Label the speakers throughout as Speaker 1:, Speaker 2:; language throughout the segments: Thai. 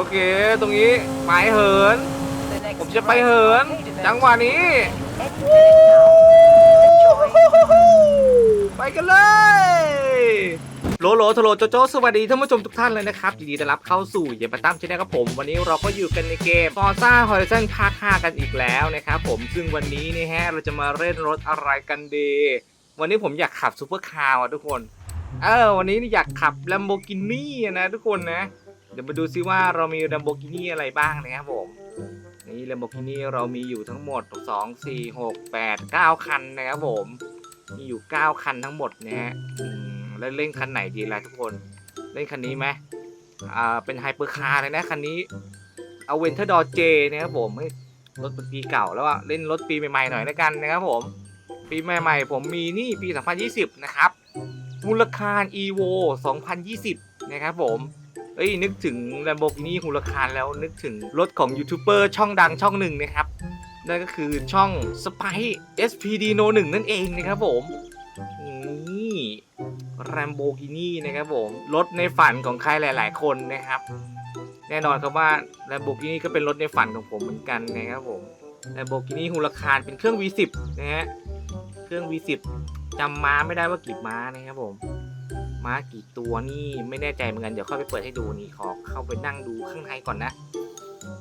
Speaker 1: โอเค ตรงนี้ไปเหิน ผมจะไปเหิน จังหวะนี้ไปกันเลยโลโลโทโลโจโจสวัสดีท่านผู้ชมทุกท่านเลยนะครับยินดีต้อนรับเข้าสู่เยบตั้มชแนลครับผม วันนี้เราก็อยู่กันในเกม Forza Horizon ภาค5กันอีกแล้วนะครับผมซึ่งวันนี้นี่ฮะเราจะมาเล่นรถอะไรกันดี วันนี้ผมอยากขับซูเปอร์คาร์อะทุกคน เออวันนี้นี่อยากขับ Lamborghini นะทุกคนนะ เดี๋ยวมาดูซิว่าเรามี Lamborghini อะไรบ้างนะครับผม นี่ Lamborghini เรามีอยู่ทั้งหมด 2 4 6 8 9 คันนะครับผม มีอยู่ 9 คันทั้งหมดนะฮะแล้วเล่นคันไหนดีล่ะทุกคน เล่นคันนี้ไหมอ่า เป็นไฮเปอร์คาร์เลยนะคันนี้ เอาเวนเทอร์ดอเจนะครับผมรถปีเก่าแล้วอะเล่นรถปีใหม่ๆหน่อยแล้วกันนะครับผม ปีใหม่ๆ ผมมีนี่ปี 2020 นะครับ มูลค่า EVO 2020 นะครับผม เอ้ยนึกถึง Lamborghini ฮูลคารแล้วนึกถึงรถของยูทูบเบอร์ช่องดังช่องหนึ่งนะครับ นั่นก็คือช่อง Spy SPD No 1นั่นเองนะครับผมนี่ Lamborghini นะครับผม รถในฝันของใครหลาย ๆ คนนะครับ แน่นอนครับว่า Lamborghini ก็เป็นรถในฝันของผมเหมือนกันนะครับผม Lamborghini ฮูลคารเป็นเครื่อง V10 นะฮะเครื่อง V10 จำม้าไม่ได้ว่ากี่ม้านะครับผม ม้ากี่ตัวนี่ไม่แน่ใจเหมือนกันเดี๋ยวเข้าไปเปิดให้ดูนี่ขอเข้าไปนั่งดูข้างในก่อนนะ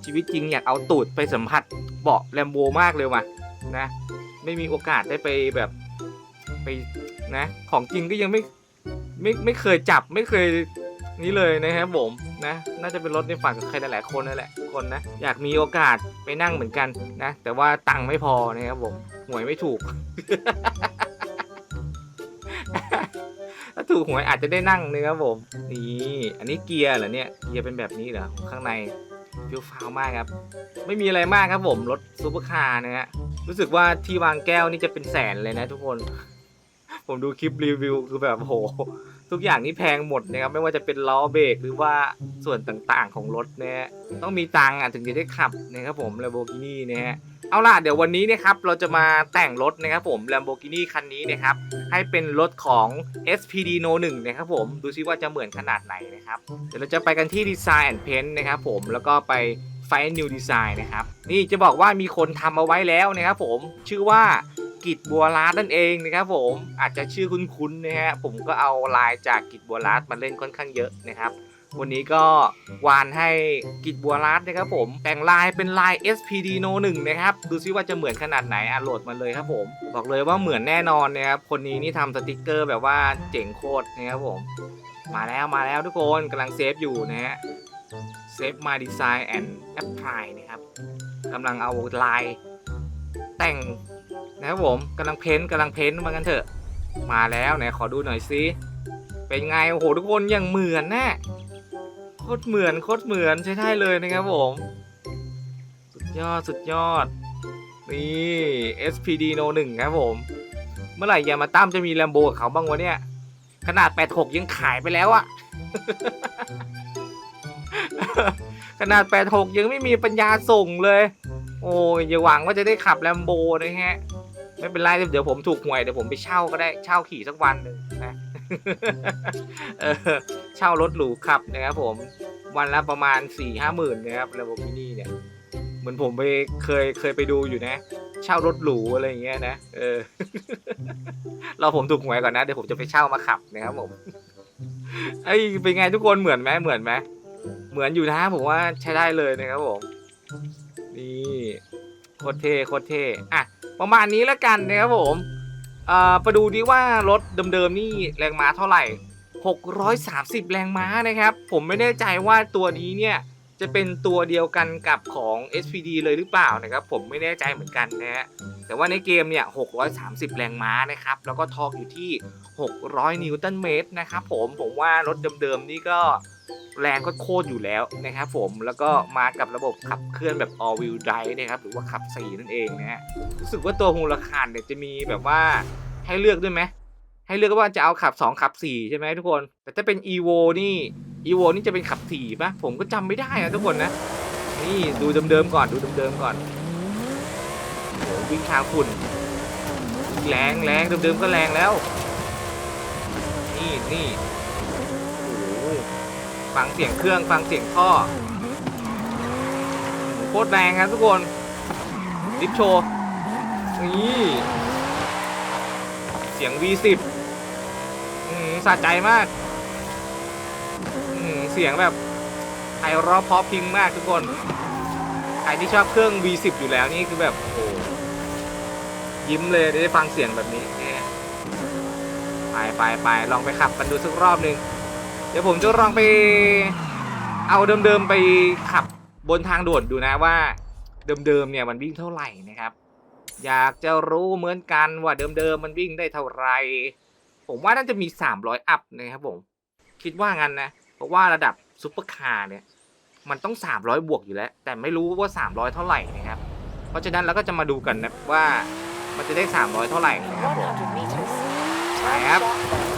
Speaker 1: ชีวิตจริงอยากเอาตูดไปสัมผัสเบาะแลมโบมากเลยว่ะนะ ไม่มีโอกาสได้ไปแบบไปนะ ของจริงก็ยังไม่ไม่ไม่เคยจับไม่เคยนี้เลยนะครับผมนะน่าจะเป็นรถในฝันของใครหลายๆคนนั่นแหละคนนะอยากมีโอกาสไปนั่งเหมือนกันนะ แต่ว่าตังค์ไม่พอนะครับผมหวยไม่ถูก ถูกหวยอาจจะได้นั่งนะครับผมนี่อันนี้เกียร์เหรอเนี่ยเกียร์เป็นแบบนี้เหรอข้างในฟิวฟาวมากครับ ไม่มีอะไรมากครับผมรถซูเปอร์คาร์นะฮะรู้สึกว่าที่วางแก้วนี่จะเป็นแสนเลยนะทุกคน ผมดูคลิปรีวิวคือแบบโห ทุกอย่างนี่แพงหมดนะครับไม่ว่าจะเป็นล้อเบรกหรือว่าส่วนต่างๆของรถนะฮะต้องมีตังค์อะถึงจะได้ขับนะครับผม Lamborghini นะฮะ เอาล่ะเดี๋ยววันนี้นะครับเราจะมาแต่งรถนะครับผม Lamborghini คันนี้นะครับให้เป็นรถของ SPD No 1นะครับผมดูซิว่าจะเหมือนขนาดไหนนะครับเดี๋ยวเราจะไปกันที่ Design and Paint นะครับผมแล้วก็ไป Find New Design นะครับนี่จะบอกว่ามีคนทำเอาไว้แล้วนะครับผมชื่อว่ากิจบัวลาดนั่นเองนะครับผมอาจจะชื่อคุ้นๆนะฮะผมก็เอาลายจากกิจบัวลาดมาเล่นค่อนข้างเยอะนะครับ วันนี้ก็วานให้กิจบัวรัดนะครับผมแต่งลายเป็นลาย SPD No 1นะครับ ดูซิว่าจะเหมือนขนาดไหนอะโหลดมาเลยครับผม บอกเลยว่าเหมือนแน่นอนนะครับคนนี้นี่ทำสติกเกอร์แบบว่าเจ๋งโคตรนะครับผม มาแล้วมาแล้วทุกคนกำลังเซฟอยู่นะฮะเซฟ my design and apply นะครับกำลังเอาลายแต่งนะครับผมกำลังเพ้นท์กำลังเพ้นท์มากันเถอะ มาแล้วไหนขอดูหน่อยซิเป็นไงโอ้โหทุกคนยังเหมือนแน่ ตรเหมือนโคตรเหมือนใช้ได้เลยนะครับผม สุดยอดสุดยอด นี่ SPD No 1ครับผม เมื่อไหร่ยามาตั้มจะมีแลมโบกับเขาบ้างวะเนี่ย ขนาด 86 ยังขายไปแล้วอะขนาด 86 ยังไม่มีปัญญาส่งเลย โอ้ยอย่าหวังว่าจะได้ขับแลมโบนะฮะ ไม่เป็นไรเดี๋ยวผมถูกหวยเดี๋ยวผมไปเช่าก็ได้เช่าขี่สักวันหนึ่งนะ เช่ารถหรูขับนะครับผมวันละประมาณ4ี่ห้าหมื่นนะครับ Lamborghini เนี่ยเหมือนผมไปเคยเคยไปดูอยู่นะ เช่ารถหรูอะไรอย่างเงี้ยนะเออเราผมถูกหวยก่อนนะเดี๋ยวผมจะไปเช่ามาขับนะครับผมไอ้เป็นไงทุกคนเหมือนไหมเหมือนไหมเหมือนอยู่นะผมว่าใช้ได้เลยนะครับผมนี่โคตรเท่โคตรเท่อะประมาณนี้แล้วกันนะครับผม เอ่อไปดูดีว่ารถเดิมๆนี่แรงม้าเท่าไหร่ 630 แรงม้านะครับ ผมไม่แน่ใจว่าตัวนี้เนี่ยจะเป็นตัวเดียวกันกับของ SPD เลยหรือเปล่านะครับ ผมไม่แน่ใจเหมือนกันนะฮะแต่ว่าในเกมเนี่ย 630 แรงม้านะครับ แล้วก็ทอร์กอยู่ที่ 600 นิวตันเมตรนะครับผม ผมว่ารถเดิมๆนี่ก็แรงก็โคตรอยู่แล้วนะครับผม แล้วก็มากับระบบขับเคลื่อนแบบ all wheel drive นะครับ หรือว่าขับ 4 นั่นเองนะฮะ รู้สึกว่าตัวฮูลคารเนี่ยจะมีแบบว่า ให้เลือกด้วยไหมให้เลือกว่าจะเอาขับ2ขับ4ใช่ไหมทุกคน แต่ถ้าเป็น evo นี่ evo นี่จะเป็นขับ4ป่ะผมก็จำไม่ได้อะทุกคนนะ นี่ดูเดิมๆก่อนดูเดิมๆก่อนโอ้วิ่งทางฝุ่นแรงแรงเดิมๆก็แรงแล้ว นี่นี่โอ้โหฟังเสียงเครื่องฟังเสียงท่อโคตรแรงครับทุกคนดิฟโชว์นี่ สียง V10 อืมสะใจมาก อืมเสียงแบบไพเราะเพราะพิงมากทุกคน ใครที่ชอบเครื่อง V10 อยู่แล้วนี่คือแบบโอ้ยิ้มเลยได้ฟังเสียงแบบนี้ไปไปไปลองไปขับกันดูสักรอบหนึ่งเดี๋ยวผมจะลองไปเอาเดิมๆไปขับบนทางด่วนดูนะว่าเดิมๆเนี่ยมันวิ่งเท่าไหร่นะครับ อยากจะรู้เหมือนกันว่าเดิมๆมันวิ่งได้เท่าไหร่ผมว่าน่าจะมี 300 อัพนะครับผม คิดว่างั้นนะ เพราะว่าระดับซุปเปอร์คาร์เนี่ย มันต้อง 300 บวกอยู่แล้ว แต่ไม่รู้ว่า 300 เท่าไหร่นะครับ เพราะฉะนั้นเราก็จะมาดูกันนะว่ามันจะได้ 300 เท่าไหร่นะครับผม
Speaker 2: 100 meters.
Speaker 1: Right
Speaker 2: Turn
Speaker 1: up.
Speaker 2: sharp left.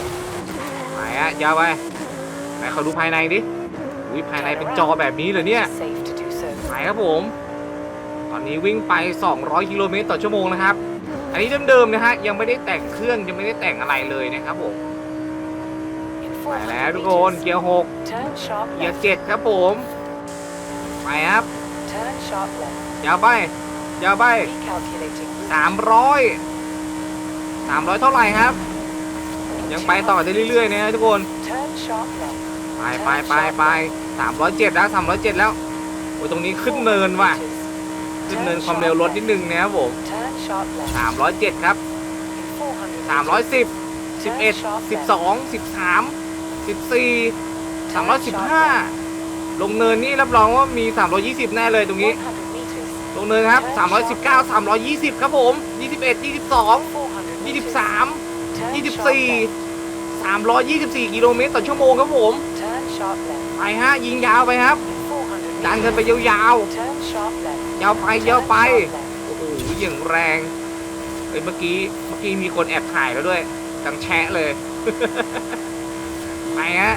Speaker 1: ไปฮะยาวไปไหนเขาดูภายในดิอุ้ยภายในเป็นจอแบบนี้เลยเนี่ยไปครับผม ตอนนี้วิ่งไป 200 กิโลเมตรต่อชั่วโมงนะครับ อันนี้เดิมๆนะฮะยังไม่ได้แต่งเครื่องยังไม่ได้แต่งอะไรเลยนะครับผมไปแล้วทุกคนเกียร์หกเกียร์เจ็ดครับผมไปครับ
Speaker 2: Turn sharp left.
Speaker 1: ยาวไปยาวไปสามร้อยสามร้อยเท่าไหร่ครับ ยังไปต่อได้เรื่อยๆนะทุกคนไปไปไปไปสามร้อยเจ็ดแล้วสามร้อยเจ็ดแล้วโอ้ตรงนี้ขึ้นเนินว่ะ ขึ้นเนินความเร็วรถนิดนึงนะครับผมสามร้อยเจ็ดครับสามร้อยสิบสิบเอ็ดสิบสองสิบสามสิบสี่สามร้อยสิบห้าลงเนินนี่รับรองว่ามีสามร้อยยี่สิบแน่เลยตรงนี้ลงเนินครับสามร้อยสิบเก้าสามร้อยยี่สิบครับผมยี่สิบเอ็ดยี่สิบสองยี่สิบสามยี่สิบสี่สามร้อยยี่สิบสี่กิโลเมตรต่อชั่วโมงครับผมไปฮะยิงยาวไปครับดันกันไปยาวๆ ยาวไปยาวไปโอ้โหอย่างแรงเอ้ยเมื่อกี้เมื่อกี้มีคนแอบถ่ายแล้วด้วยดังแชะเลย ไปฮะ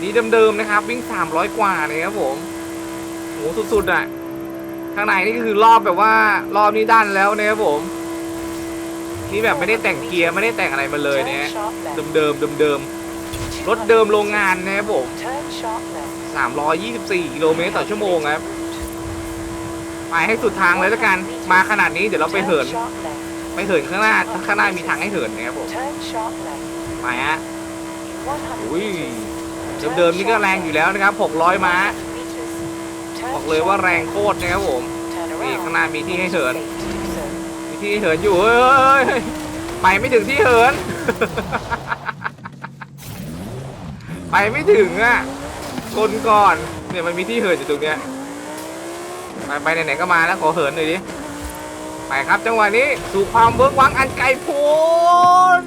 Speaker 1: นี่เดิมๆนะครับ วิ่ง 300 กว่าเลยครับผมโหสุดๆอะข้างในนี่คือรอบแบบว่ารอบนี้ด้านแล้วนะครับผมนี่แบบไม่ได้แต่งเกียร์ไม่ได้แต่งอะไรมาเลยเนะ
Speaker 2: Turn
Speaker 1: ฮะ
Speaker 2: sharp left.
Speaker 1: เดิมๆเดิมๆรถเดิมโรงงานนะครับผม
Speaker 2: Turn sharp left.
Speaker 1: 324กิโลเมตรต่อชั่วโมงครับ ไปให้สุดทางเลยแล้วกัน มาขนาดนี้เดี๋ยวเราไปเหิน ไปเหินข้างหน้าข้างหน้ามีทางให้เหินนะครับผมไปฮะอุ้ยเดิมๆนี่ก็แรงอยู่แล้วนะครับ 600 ม้า บอกเลยว่าแรงโคตรนะครับผมนี่ข้างหน้ามีที่ให้เหิน มีที่ให้เหินอยู่เฮ้ยไปไม่ถึงที่เหิน ไปไม่ถึงอะชนก่อนเนี่ยมันมีที่เหินอยู่ตรงเนี้ย ไปไปไหนๆก็มาแล้วขอเหินหน่อยดิ ไปครับจังหวะนี้สู่ความเบิกหวังอันไกลโพ้น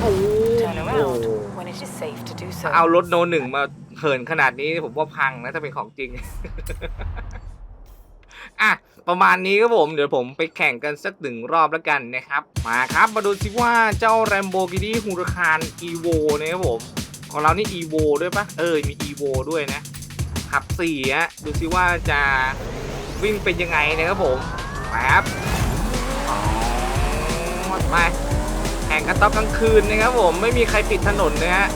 Speaker 1: โอ้โห
Speaker 2: Turn around when it is safe to do
Speaker 1: ถ้า
Speaker 2: so.
Speaker 1: เอารถโนหนึ่งมาเหินขนาดนี้ผมว่าพังนะถ้าเป็นของจริง อะ ประมาณนี้ครับผม เดี๋ยวผมไปแข่งกันสักหนึ่งรอบแล้วกันนะครับ มาครับ มาดูสิว่าเจ้า Lamborghini Huracan Evo นะครับผม ของเรานี่ Evo ด้วยปะเออ มี Evo ด้วยนะ ขับสี่ฮะดูสิว่าจะวิ่งเป็นยังไงนะครับผมไปครับอ๋อไปแข่งกันตอนกลางคืนนะครับผมไม่มีใครปิดถนนนะฮะ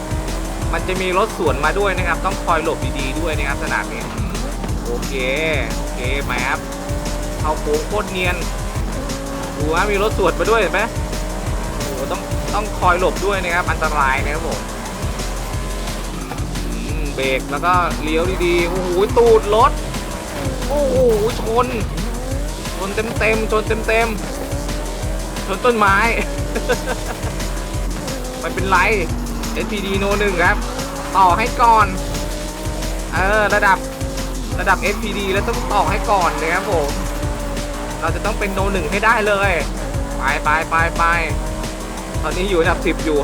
Speaker 1: มันจะมีรถสวนมาด้วยนะครับ ต้องคอยหลบดีๆด้วยนะครับสนามนี้โอเคโอเคไปครับเข้าโค้งโคตรเนียนดูว่ามีรถสวนมาด้วยเห็นไหมโอ้ต้องต้องคอยหลบด้วยนะครับอันตรายนะครับผม เบรกแล้วก็เลี้ยวดีๆ โอ้โหตูดรถ โอ้โหชน ชนเต็มๆ ชนเต็มๆ ชนต้นไม้ไม่เป็นไร SPD โนหนึ่งครับ ต่อให้ก่อน เออ ระดับระดับ SPD แล้วต้องต่อให้ก่อนนะครับผม เราจะต้องเป็นโนหนึ่งให้ได้เลย ไปไปไปไปตอนนี้อยู่อันดับสิบอยู่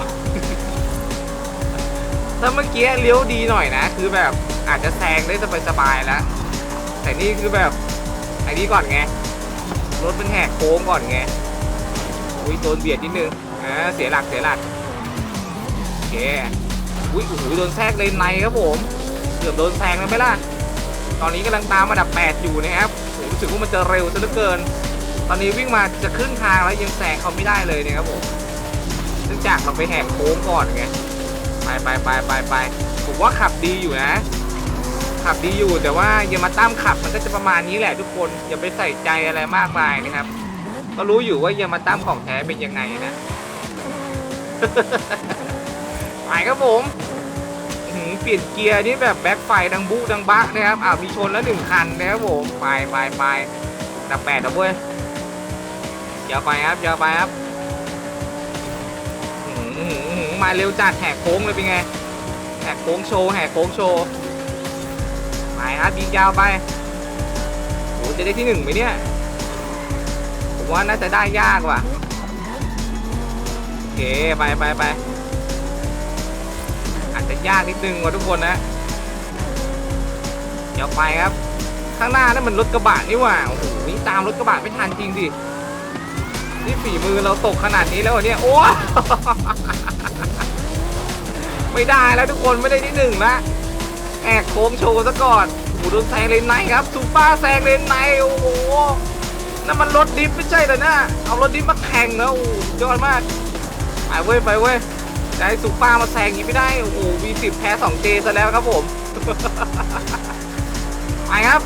Speaker 1: ถ้าเมื่อกี้เลี้ยวดีหน่อยนะ คือแบบอาจจะแซงได้สบายๆแล้ว แต่นี่คือแบบไอ้นี้ก่อนไง รถมันแหกโค้งก่อนไง อุ้ยโดนเบียดนิดนึงอ่าเสียหลักเสียหลักโอเคอุ้ยโอ้โหโดนแทรกเลนในครับผม เกือบโดนแซงแล้วไหมล่ะ ตอนนี้กำลังตามมาดับ 8 อยู่นะครับโอ้โหรู้สึกว่ามันจะเร็วซะเหลือเกิน ตอนนี้วิ่งมาจะครึ่งทางแล้วยังแซงเขาไม่ได้เลยนะครับผม เนื่องจากเราไปแหกโค้งก่อนไง ไปไปไปไปไปผมว่าขับดีอยู่นะ ขับดีอยู่แต่ว่าอย่ามาตั้มขับมันก็จะประมาณนี้แหละทุกคนอย่าไปใส่ใจอะไรมากมายนะครับ ก็รู้อยู่ว่าอย่ามาตั้มของแท้เป็นยังไงนะไปครับผมหือเปลี่ยนเกียร์นี่แบบแบ็คไฟดังบุดังบักนะครับอ้าวมีชนแล้วหนึ่งคันนะครับผมไปไปไปดับแปดแล้วเว้ยยาไปครับยาไปครับ มาเร็วจัดแหกโค้งเลยเป็นไงแหกโค้งโชว์แหกโค้งโชว์ไปครับยิงยาวไปโอ้จะได้ที่หนึ่งไหมเนี่ยผมว่าน่าจะได้ยากว่ะโอเคไปไปไปอาจจะยากนิดนึงว่ะทุกคนนะเดี๋ยวไปครับข้างหน้านั่นมันรถกระบะนี่หว่าโอ้โหนี่ตามรถกระบะไม่ทันจริงดินี่ฝีมือเราตกขนาดนี้แล้วเนี่ยโอ้ ไม่ได้แล้วทุกคนไม่ได้ที่หนึ่งละแอกโค้งโชว์ซะก่อนโอ้โดนแซงเลนในครับซูเปอร์แซงเลนในโอ้โหนั่นมันรถดิฟไม่ใช่เหรอนะเอารถดิฟมาแข่งแล้วโอ้ยอดมากไปเว้ยไปเว้ยจะให้ซูเปอร์มาแซงอย่างนี้ไม่ได้โอ้โห V10 แพ้ 2J ซะแล้วครับผมไปครับ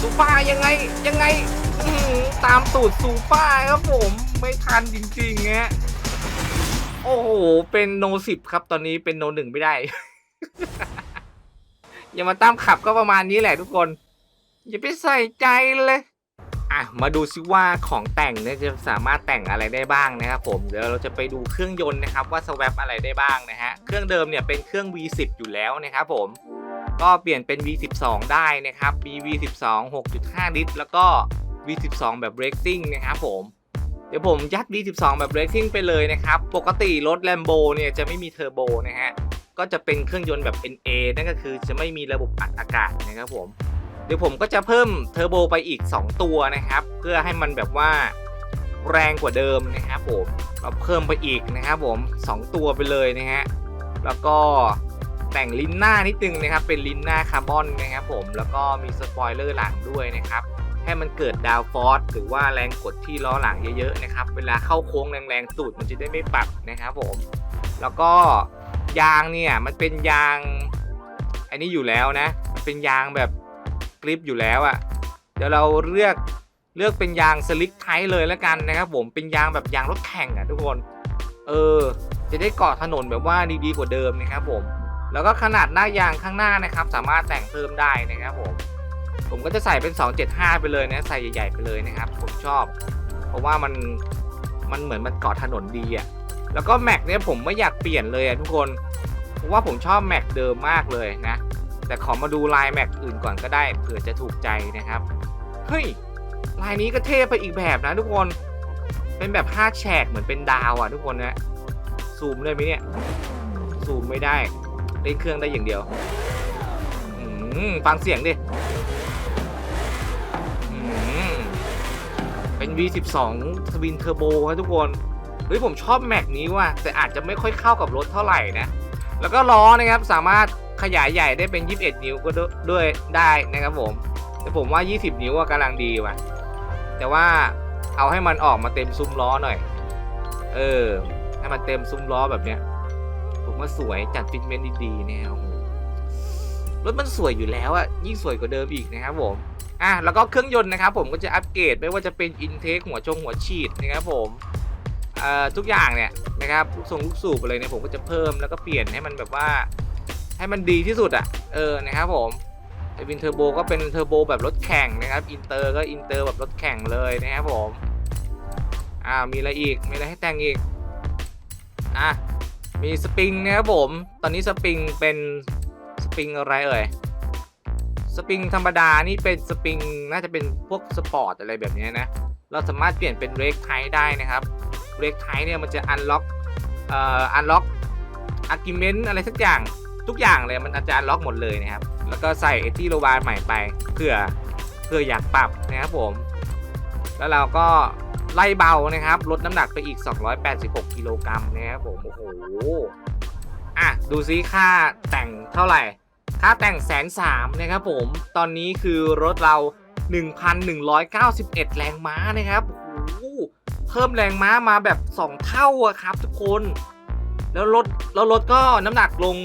Speaker 1: ซูเปอร์ยังไงยังไงตามตูดซูเปอร์ครับผมไม่ทันจริงๆฮะ โอ้โห เป็นโนสิบครับ ตอนนี้เป็นโนหนึ่งไม่ได้ อย่ามาตามขับก็ประมาณนี้แหละทุกคน อย่าไปใส่ใจเลย อะ มาดูซิว่าของแต่งเนี่ยจะสามารถแต่งอะไรได้บ้างนะครับผม เดี๋ยวเราจะไปดูเครื่องยนต์นะครับว่าสว a p อะไรได้บ้างนะฮะ เครื่องเดิมเนี่ยเป็นเครื่อง V10 อยู่แล้วนะครับผม ก็เปลี่ยนเป็น V12 ได้นะครับ มี V12 6.5 ลิตร แล้วก็ V12 แบบ Racing นะครับผม ดี๋ยวผมยัด V12 แบบ Racing ไปเลยนะครับ ปกติรถ Lambo เนี่ยจะไม่มีเทอร์โบนะฮะ ก็จะเป็นเครื่องยนต์แบบ NA นั่นก็คือจะไม่มีระบบอัดอากาศนะครับผม เดี๋ยวผมก็จะเพิ่มเทอร์โบไปอีก 2 ตัวนะครับ เพื่อให้มันแบบว่าแรงกว่าเดิมนะครับผมเราเพิ่มไปอีกนะครับผม 2 ตัวไปเลยนะฮะ แล้วก็แต่งลิ้นหน้านิดนึงนะครับ เป็นลิ้นหน้าคาร์บอนนะครับผม แล้วก็มีสปอยเลอร์หลังด้วยนะครับ ให้มันเกิดดาวฟอร์สหรือว่าแรงกดที่ล้อหลังเยอะๆนะครับ เวลาเข้าโค้งแรงๆตูดมันจะได้ไม่ปัดนะครับผม แล้วก็ยางเนี่ยมันเป็นยาง อันนี้อยู่แล้วนะมันเป็นยางแบบกริปอยู่แล้วอะ่ะ เดี๋ยวเราเลือกเลือกเป็นยางสลิกไทเลยแล้วกันนะครับ ผมเป็นยางแบบยางรถแข่งอะ่ะทุกคน เออ จะได้เกาะถนนแบบว่าดีๆกว่าเดิมนะครับผม แล้วก็ขนาดหน้ายางข้างหน้านะครับ สามารถแต่งเพิ่มได้นะครับผม ผมก็จะใส่เป็น 275 ไปเลยนะใส่ใหญ่ๆไปเลยนะครับ ผมชอบ เพราะว่ามันมันเหมือนมันเกาะถนนดีอะ่ะแล้วก็แม็กเนี่ยผมไม่อยากเปลี่ยนเลยอะ่ะทุกคนเพราะว่าผมชอบแม็กเดิมมากเลยนะ แต่ขอมาดูลายแม็กอื่นก่อนก็ได้เผื่อจะถูกใจนะครับเฮ้ยลายนี้ก็เท่ไปอีกแบบนะทุกคนเป็นแบบ5แฉกเหมือนเป็นดาวอะทุกคนนะซูมเลยไหมเนี่ยซูมไม่ได้เล่นเครื่องได้อย่างเดียวฟังเสียงดิ เป็น V12 ทวินเทอร์โบครับทุกคน เฮ้ยผมชอบแม็กนี้ว่ะ แต่อาจจะไม่ค่อยเข้ากับรถเท่าไหร่นะ แล้วก็ล้อนะครับสามารถขยายใหญ่ได้เป็น 21 นิ้วก็ด้วยได้นะครับผม แต่ผมว่า 20 นิ้วอะกำลังดีว่ะ แต่ว่าเอาให้มันออกมาเต็มซุ้มล้อหน่อย เออ ให้มันเต็มซุ้มล้อแบบเนี้ย ผมว่าสวยจัดฟิตเมนต์ดีๆเนี่ยรถมันสวยอยู่แล้วอะยิ่งสวยกว่าเดิมอีกนะครับผม อะแล้วก็เครื่องยนต์นะครับผมก็จะอัปเกรดไม่ว่าจะเป็นอินเทคหัวชงหัวฉีดนะครับผมเอ่อทุกอย่างเนี่ยนะครับลูกทรงลูกสูบอะไรเนี่ยผมก็จะเพิ่มแล้วก็เปลี่ยนให้มันแบบว่าให้มันดีที่สุดอะ่ะเออนะครับผมไอวินเทอร์โบก็เป็นเทอร์โบแบบรถแข่งนะครับอินเตอร์ก็อินเตอร์แบบรถแข่งเลยนะครับผมอ่ามีอะไรอีกมีอะไรให้แต่งอีกอะมีสปริงนะครับผม ตอนนี้สปริงเป็นสปริงอะไรเอ่ย สปริงธรรมดานี่เป็นสปริงน่าจะเป็นพวกสปอร์ตอะไรแบบนี้นะ เราสามารถเปลี่ยนเป็นเรกไทได้นะครับเรกไทเนี่ยมันจะอันล็อกเอ่ออันล็อกอาร์กิเมนต์อะไรสักอย่างทุกอย่างเลยมันอาจจะอันล็อกหมดเลยนะครับ แล้วก็ใส่เอที่โรบาร์ใหม่ไปเพื่อเพื่ออยากปรับนะครับผม แล้วเราก็ไล่เบานะครับ ลดน้ำหนักไปอีก 286 กิโลกรัมนะครับผม โอ้โห อะ ดูซิค่าแต่งเท่าไหร่ ค่าแต่งแสนสามนะครับผม ตอนนี้คือรถเรา 1,191 แรงม้านะครับโอ้เพิ่มแรงม้ามาแบบ 2 เท่าอะครับทุกคน แล้วรถแล้วรถก็น้ำหนักลง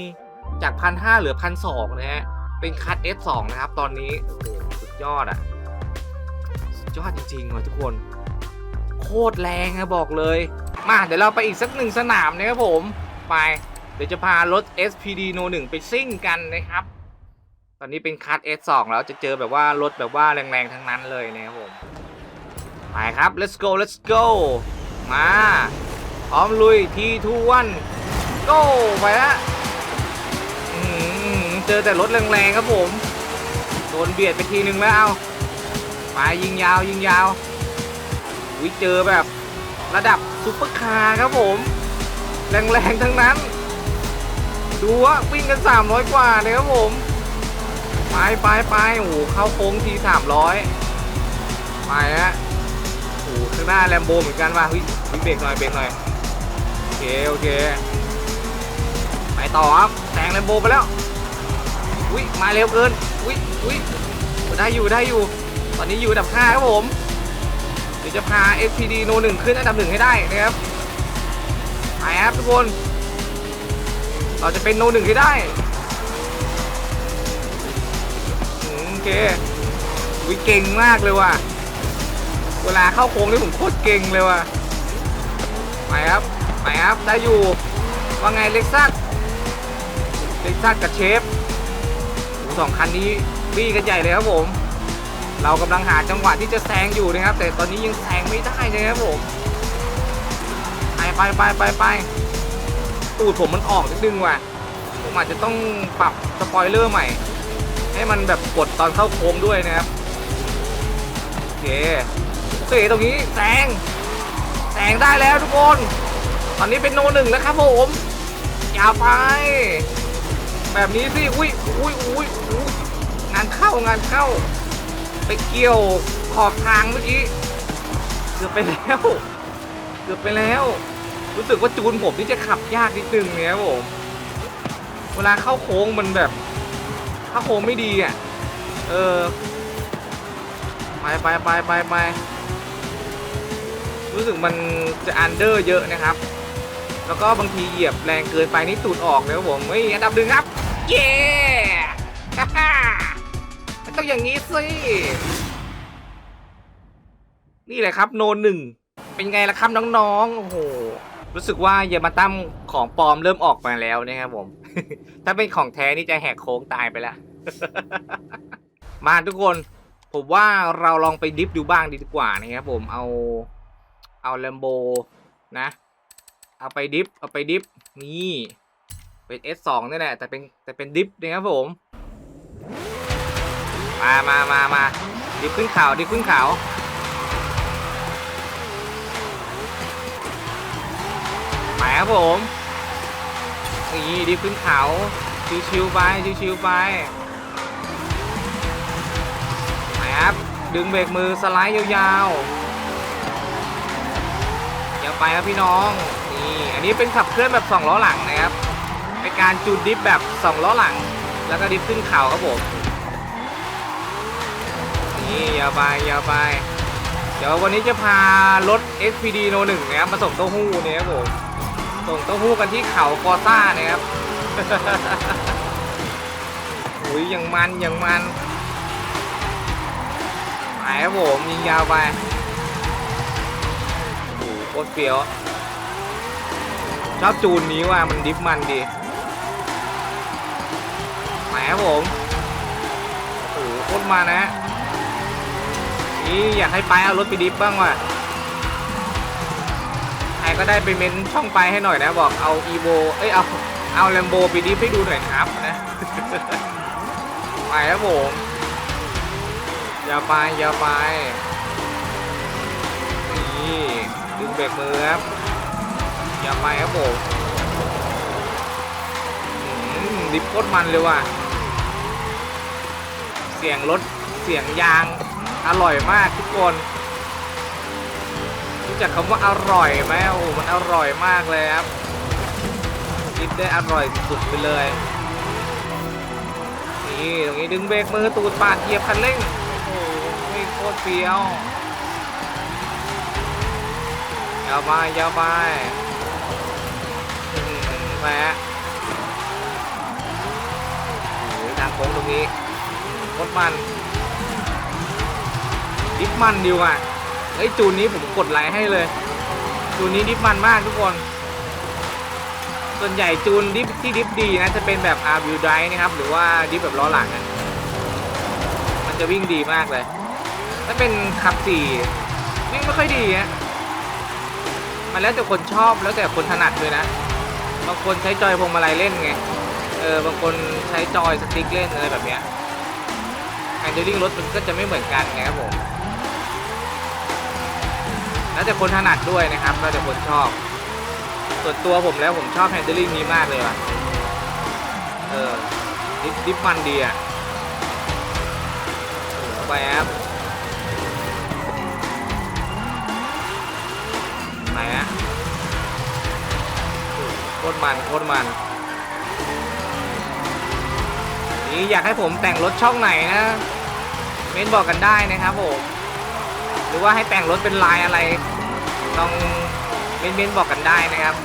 Speaker 1: จากพันห้าเหลือพันสองนะฮะ เป็นคัด S2 นะครับ ตอนนี้โอ้โหสุดยอดอะสุดยอดจริงๆว่ะทุกคน โคตรแรงอะบอกเลย มาเดี๋ยวเราไปอีกสักหนึ่งสนามนะครับผม ไป ดี๋ยวจะพารถ SPD No 1 ไปซิ่งกันนะครับ ตอนนี้เป็นคัด S2 แล้วจะเจอแบบว่ารถแบบว่าแรงๆทั้งนั้นเลยนะครับผม ไปครับ let's go let's go มาพร้อมลุย T21 go ไปละอื้อหือเจอแต่รถแรงๆครับผม โดนเบียดไปทีนึงแล้วเอาไปยิงยาวยิงยาววิเจอแบบระดับซุปเปอร์คาร์ครับผม แรงๆทั้งนั้น ดูว่าวิ่งกัน 300 กว่าเลยครับผม ไปไปไปโอ้โหเข้าโค้งที300 ไปฮะโอ้โหข้างหน้าแลมโบเหมือนกันว่ะเฮ้ยเบรกหน่อยเบรกหน่อย โอเค โอเค ไปต่อครับแซงแลมโบไปแล้วอุ้ยมาเร็วเกินอุ้ยอุ้ยได้อยู่ได้อยู่ ตอนนี้อยู่อันดับ 5 ครับผมเดี๋ยวจะพา SPD No 1ขึ้นอันดับหนึ่งให้ได้นะครับไปครับทุกคน เราจะเป็น No 1ให้ได้โอเควิเก่งมากเลยว่ะ เวลาเข้าโค้งนี่ผมโคตรเก่งเลยว่ะไปครับไปครับได้อยู่ว่าไงเล็กซัสเล็กซัสกับเชฟอ้โหสองคันนี้บี้กันใหญ่เลยครับผม เรากำลังหาจังหวะที่จะแซงอยู่นะครับ แต่ตอนนี้ยังแซงไม่ได้เลยครับผม ไปไปไปไปไป ตูดผมมันออกนิดนึงว่ะ ผมอาจจะต้องปรับสปอยเลอร์ใหม่ ให้มันแบบกดตอนเข้าโค้งด้วยนะครับ โอเค โอเค ตรงนี้แซงแซงได้แล้วทุกคน ตอนนี้เป็นโนหนึ่งแล้วครับผมอย่าไป แบบนี้สิ อุ้ยอุ้ยอุ้ยอุ้ยงานเข้างานเข้า ไปเกี่ยวขอบทางเมื่อกี้ เกือบไปแล้ว เกือบไปแล้ว รู้สึกว่าจูนผมนี่จะขับยากนิดนึงเนี่ยผมเวลาเข้าโค้งมันแบบเข้าโค้งไม่ดีอะเออไปไปไปไปไปรู้สึกมันจะอันเดอร์เยอะนะครับ แล้วก็บางทีเหยียบแรงเกินไปนี่ตูดออกเลยครับผมเฮ้ยอันดับหนึ่งครับ เย้ฮ่าฮ่าต้องอย่างนี้สิ นี่แหละครับโนหนึ่ง เป็นไงล่ะครับน้องๆ โอ้โห รู้สึกว่าเยามาตั้มของปลอมเริ่มออกมาแล้วนะครับผม ถ้าเป็นของแท้นี่จะแหกโค้งตายไปแล้วมาทุกคน ผมว่าเราลองไปดิฟดูบ้างดีกว่านะครับผมเอาเอาแลมโบนะ เอาไปดิฟเอาไปดิฟนี่เป็น S2 นี่แหละแต่เป็นแต่เป็นดิฟนะครับผม มามามามาดิฟขึ้นเขาดิฟขึ้นเขา ไปครับผมนี่ดิฟขึ้นเขาชิวๆไปชิวๆไปไปครับดึงเบรกมือสไลด์ยาวๆอย่าไปครับพี่น้องนี่อันนี้เป็นขับเคลื่อนแบบสองล้อหลังนะครับเป็นการจูนดิฟแบบสองล้อหลัง แล้วก็ดิฟขึ้นเขาครับผมนี่อย่าไปอย่าไปเดี๋ยววันนี้จะพารถ SPD No 1นะครับมาส่งเต้าหู้เนี่ยครับผม ส่งเต้าหู้กันที่เขาฟอซ่านะครับอุ้ยอย่างมันอย่างมันไปครับผมยิงยาวไปโอ้โหโคตรเฟี้ยวชอบจูนนี้ว่ามันดิฟมันดีไหนครับผมโอ้โหโคตรมานะนี่อยากให้ไปเอารถไปดิฟบ้างว่ะ ก็ได้ไปเม้นช่องไปให้หน่อยนะ บอกเอาอีโบเอ้ยเอาเอาแลมโบไปดิฟให้ดูหน่อยครับนะไปครับผมอย่าไปอย่าไปนี่ดึงเบรกมือครับอย่าไปครับผมดิฟโคตรมันเลยว่ะเสียงรถเสียงยางอร่อยมากทุกคน จักคำว่าอร่อยไหมโอ้โหมันอร่อยมากเลยครับดิฟได้อร่อยสุดๆไปเลยนี่ตรงนี้ดึงเบรกมือตูดปาดเหยียบคันเร่งโอ้โหไม่โคตรเฟี้ยวยาวไปยาวไปแหวะโอ้โหทางโค้งตรงนี้โคตรมันดิฟมันดิวอะ อ้ยจูนนี้ผมกดไลค์ให้เลย จูนนี้ดิฟมันมากทุกคน ส่วนใหญ่จูนดิฟที่ดิฟดีนะจะเป็นแบบอาร์วิวไดนะครับ หรือว่าดิฟแบบล้อหลังอะมันจะวิ่งดีมากเลย ถ้าเป็นขับสี่วิ่งไม่ค่อยดีฮะมันแล้วแต่คนชอบแล้วแต่คนถนัดด้วยนะ บางคนใช้จอยพวงมาลัยเล่นไง เออบางคนใช้จอยสติ๊กเล่นอะไรแบบเนี้ยแฮนด์ลิ่งรถมันก็จะไม่เหมือนกันไงครับผม แล้วแต่คนถนัดด้วยนะครับแล้วแต่คนชอบ ส่วนตัวผมแล้วผมชอบแฮนด์ลิ่งนี้มากเลยว่ะเออดิฟดิฟมันดีอะเข้าไปครับไหนอะโคตรมันโคตรมันนี่อยากให้ผมแต่งรถช่องไหนนะ เม้นบอกกันได้นะครับผม หรือว่าให้แต่งรถเป็นลายอะไร ลองเม้นเม้นบอกกันได้นะครับ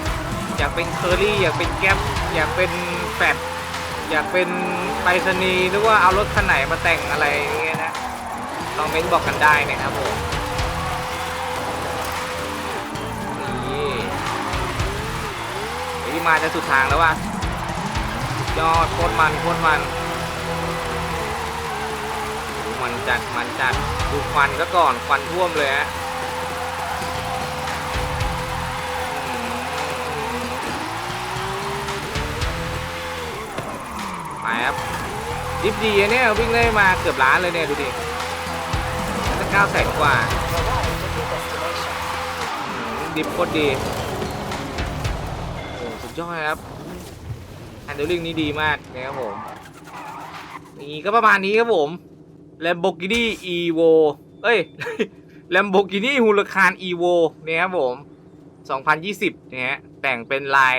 Speaker 1: อยากเป็นเคอรี่อยากเป็นแก๊ปอยากเป็นแฟดอยากเป็นไปรษณีย์หรือว่าเอารถคันไหนมาแต่งอะไรอย่างเงี้ยนะลองเม้นบอกกันได้นะครับผมนี่นี่มาจะสุดทางแล้วว่ะยอดโคตรมันโคตรมัน มันจัดมันจัดดูควันก็ก่อนควันท่วมเลยฮะไปครับดิฟดีอะเนี่ยวิ่งได้มาเกือบล้านเลยเนี่ย ดูดิน่าจะเก้าแสนกว่า ดิฟโคตรดีโอ้สุดยอดครับแฮนด์ลิงนี้ดีมากนะครับผมนี่ก็ประมาณนี้ครับผม Lamborghini Evo เอ้ย Lamborghini Huracan Evo เนี่ยครับผม 2020นะฮะแต่งเป็นลาย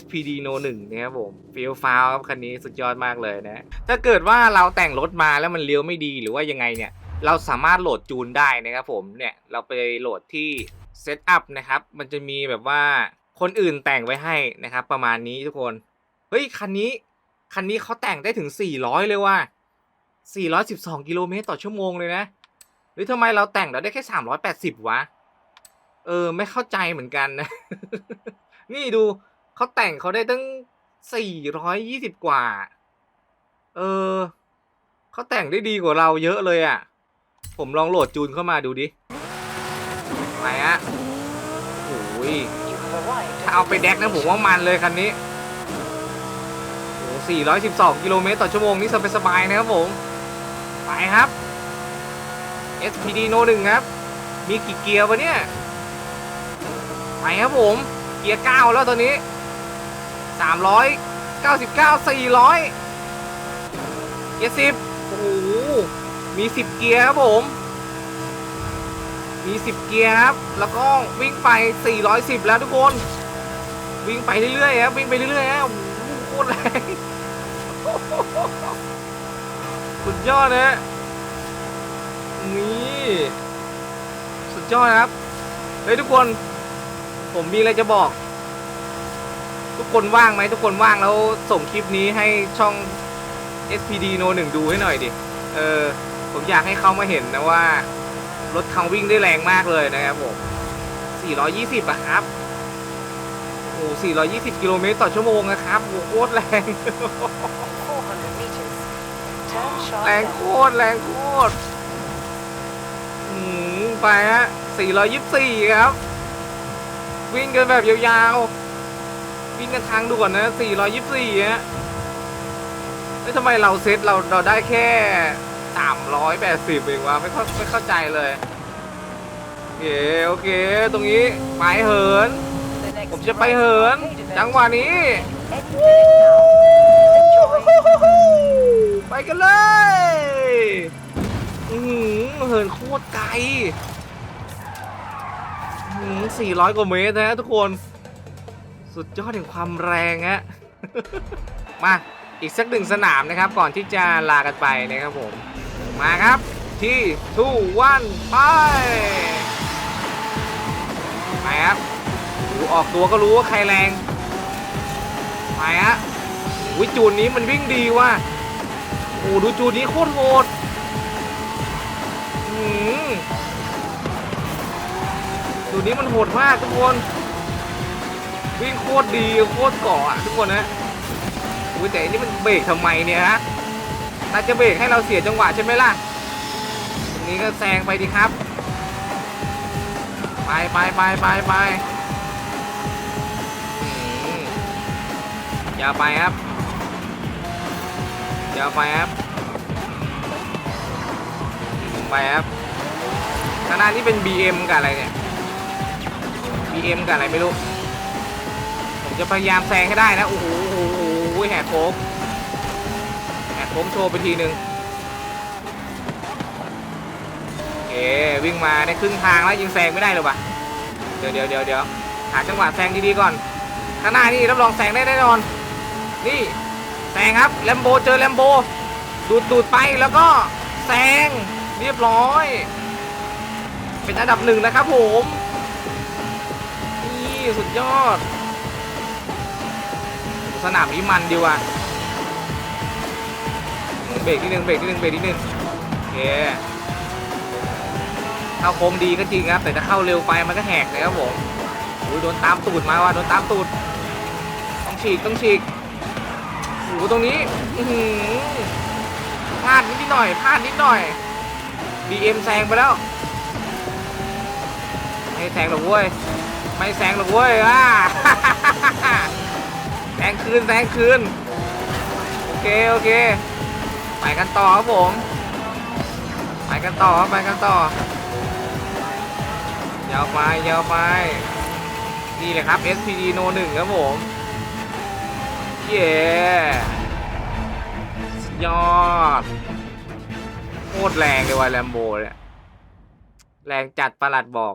Speaker 1: SPD No 1นะครับผมฟิลฟาวครับคันนี้สุดยอดมากเลยนะ ถ้าเกิดว่าเราแต่งรถมาแล้วมันเลี้ยวไม่ดีหรือว่ายังไงเนี่ย เราสามารถโหลดจูนได้นะครับผมเนี่ยเราไปโหลดที่เซตอัพนะครับมันจะมีแบบว่าคนอื่นแต่งไว้ให้นะครับ ประมาณนี้ทุกคน เฮ้ย คันนี้ คันนี้เขาแต่งได้ถึง 400 เลยว่ะ 412 กิโลเมตรต่อชั่วโมงเลยนะ หรือทำไมเราแต่งเราได้แค่ 380 วะ เออ ไม่เข้าใจเหมือนกันนะ นี่ดูเขาแต่งเขาได้ตั้ง 420 กว่า เออเขาแต่งได้ดีกว่าเราเยอะเลยอะ่ะ ผมลองโหลดจูนเข้ามาดูดิไหนอะโอ้ยถ้าเอาไปแดกนะผมว่ามันเลยคันนี้โอ้412 กิโลเมตรต่อชั่วโมงนี่สบายๆนะครับผม ไปครับ SPD No 1ครับ มีกี่เกียร์วะเนี่ย ไปครับผม เกียร์ 9 แล้วตอนนี้ 399 400 เกียร์ 10 โอ้โห มี 10 เกียร์ครับผม มี 10 เกียร์ครับ แล้วก็วิ่งไป 410 แล้วทุกคน วิ่งไปเรื่อยๆครับ วิ่งไปเรื่อยๆฮะโอ้โหโคตรแรง สุดยอดนะนี่สุดยอดครับเฮ้ยทุกคน ผมมีอะไรจะบอก ทุกคนว่างไหมทุกคนว่างแล้วส่งคลิปนี้ให้ช่อง SPD No 1ดูให้หน่อยดิ เออ ผมอยากให้เขามาเห็นนะว่า รถเขาวิ่งได้แรงมากเลยนะครับผม 420อะครับ โอ้420 กิโลเมตรต่อชั่วโมงนะครับโหโคตรแรง แรงโคตรแรงโคตรอืมไปฮะ424 ครับ วิ่งกันแบบยาวๆ วิ่งกันทางด่วนนะ 424 ฮะแล้วทำไมเราเซตเราเราได้แค่ 380 เองวะไม่เข้าไม่เข้าใจเลยโอเคโอเค ตรงนี้ไปเหิน ผมจะไปเหิน จังหวะนี้ ไปกันเลยอือหือเหินโคตรไกลอืมสี่ร้อยกว่าเมตรนะทุกคน สุดยอดแห่งความแรงฮะ มาอีกสักหนึ่งสนามนะครับก่อนที่จะลากันไปนะครับผม มาครับที่ทูวันไปไปครับดูออกตัวก็รู้ว่าใครแรงไปฮะวิจูนนี้มันวิ่งดีว่ะ โอ้ดูจูนี้โคตรโหดอืมจูนี้มันโหดมากทุกคน วิ่งโคตรดีโคตรเกาะอะทุกคนนะอุ้ยแต่อันนี่มันเบรกทำไมเนี่ยฮะน่าจะเบรกให้เราเสียจังหวะใช่ไหมล่ะตรงนี้ก็แซงไปดีครับ ไปไปไปไปไปอย่าไปครับ อย่าไปครับไปครับข้างหน้านี่เป็น BM กับอะไรเนี่ย BM กับอะไรไม่รู้ ผมจะพยายามแซงให้ได้นะ โอ้โหโอ้โหโอ้โหแหกโค้งแหกโค้งโชว์ไปทีหนึ่งโอวิ่งมาในครึ่งทางแล้วยังแซงไม่ได้เลยว่ะเดี๋ยวเดี๋ยวเดี๋ยวเดี๋ยวหาจังหวะแซงดีๆก่อน ข้างหน้านี่รับรองแซงได้แน่นอน นี่ แซงครับแลมโบเจอแลมโบดูดดูดไปแล้วก็แซงเรียบร้อย เป็นอันดับหนึ่งนะครับผมนี่สุดยอด สนามนี้มันดีว่ะเบรกนิดนึงเบรกนิดนึงเบรกนิดนึงโอเคเข้าโค้งดีก็จริงครับ แต่ถ้าเข้าเร็วไปมันก็แหกเลยครับผมโดนตามตูดมาว่ะโดนตามตูด ต้องฉีกต้องฉีก หตรงนี้พลาดนิดหน่อยพลาดนิดหน่อย BM แซงไปแล้ว ไม่แซงหรอกเว้ย ไม่แซงหรอกเว้ยอ่าแซงคืนแซงคืน โอเค โอเค ไปกันต่อครับผม ไปกันต่อไปกันต่อยาวไปยาวไปนี่เลยครับ SPD No 1ครับผม เย้สุดยอดโคตรแรงเลยว่ะแลมโบเนี่ยแรงจัดประหลัดบอก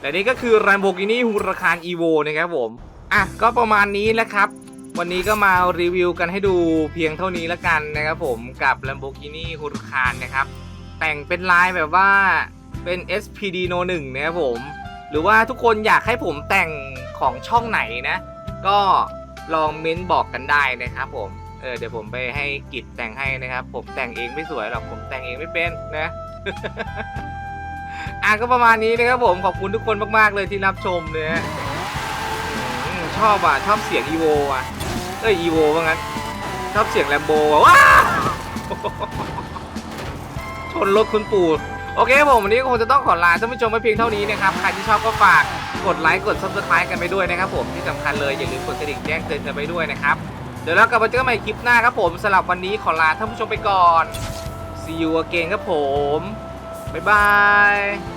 Speaker 1: แต่นี่ก็คือ Lamborghini Huracan Evo นะครับผม อะ ก็ประมาณนี้แหละครับ วันนี้ก็มารีวิวกันให้ดูเพียงเท่านี้แล้วกันนะครับผมกับ Lamborghini Huracan นะครับ แต่งเป็นลายแบบว่าเป็น SPD No 1นะครับผม หรือว่าทุกคนอยากให้ผมแต่งของช่องไหนนะ ก็ ลองเม้นบอกกันได้นะครับผมเออเดี๋ยวผมไปให้กิจแต่งให้นะครับ ผมแต่งเองไม่สวยหรอกผมแต่งเองไม่เป็นนะอะก็ประมาณนี้นะครับผมขอบคุณทุกคนมากๆเลยที่รับชมเลยฮะชอบอะชอบเสียงอีโวอะเอ้ยอีโวว่างั้นชอบเสียงแลมโบอะว้าชนรถคุณปู่โอเคผมวันนี้คงจะต้องขอลาท่านผู้ชมไปเพียงเท่านี้นะครับใครที่ชอบก็ฝาก กดไลค์กด subscribe กันไปด้วยนะครับผมที่สำคัญเลยอย่าลืมกดกระดิ่งแจ้งเตือนกันไปด้วยนะครับเดี๋ยวเรากลับมาเจอกันใหม่คลิปหน้าครับผมสำหรับวันนี้ขอลาท่านผู้ชมไปก่อน see you again ครับผมบ๊ายบาย